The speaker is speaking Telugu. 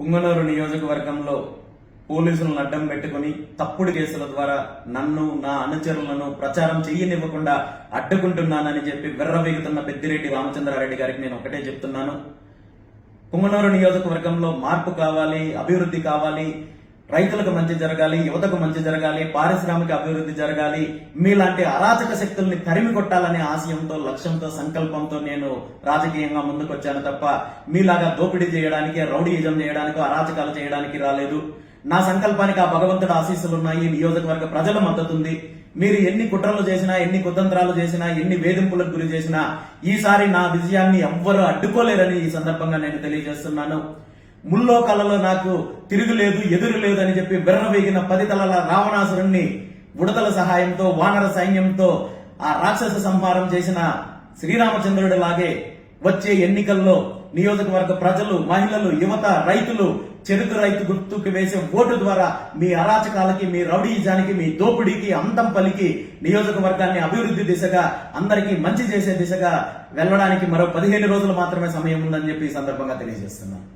పుంగనూరు నియోజకవర్గంలో పోలీసులను అడ్డం పెట్టుకుని తప్పుడు కేసుల ద్వారా నన్ను నా అనుచరులను ప్రచారం చేయనివ్వకుండా అడ్డుకుంటున్నానని చెప్పి వెర్రవీగుతున్న పెద్దిరెడ్డి రామచంద్రారెడ్డి గారికి నేను ఒకటే చెప్తున్నాను. పుంగనూరు నియోజకవర్గంలో మార్పు కావాలి అభివృద్ధి కావాలి రైతులకు మంచి జరగాలి యువతకు మంచి జరగాలి పారిశ్రామిక అభివృద్ధి జరగాలి. మీలాంటి అరాచక శక్తుల్ని తరిమి కొట్టాలనే ఆశయంతో లక్ష్యంతో సంకల్పంతో నేను రాజకీయంగా ముందుకొచ్చాను తప్ప మీలాగా దోపిడీ చేయడానికి రౌడీయిజం చేయడానికి అరాచకాలు చేయడానికి రాలేదు. నా సంకల్పానికి ఆ భగవంతుడు ఆశీస్సులు ఉన్నాయి నియోజకవర్గ ప్రజల మద్దతు ఉంది మీరు ఎన్ని కుట్రలు చేసినా ఎన్ని కుతంత్రాలు చేసినా ఎన్ని వేధింపులకు గురి చేసినా ఈసారి నా విజయాన్ని ఎవ్వరూ అడ్డుకోలేరని ఈ సందర్భంగా నేను తెలియజేస్తున్నాను. ముల్లోకాలలో నాకు తిరుగులేదు ఎదురు లేదు అని చెప్పి బెర్రవేగిన పది తలల రావణాసురుణ్ణి ఉడతల సహాయంతో వానర సైన్యంతో ఆ రాక్షస సంహారం చేసిన శ్రీరామచంద్రుడి లాగే వచ్చే ఎన్నికల్లో నియోజకవర్గ ప్రజలు మహిళలు యువత రైతులు చెరుకు రైతు గుర్తుకు వేసే ఓటు ద్వారా మీ అరాచకాలకి మీ రౌడీజానికి మీ దోపిడీకి అంతం పలికి నియోజకవర్గాన్ని అభివృద్ధి దిశగా అందరికీ మంచి చేసే దిశగా వెళ్ళడానికి మరో పదిహేను రోజులు మాత్రమే సమయం ఉందని చెప్పి ఈ సందర్భంగా తెలియజేస్తున్నాను.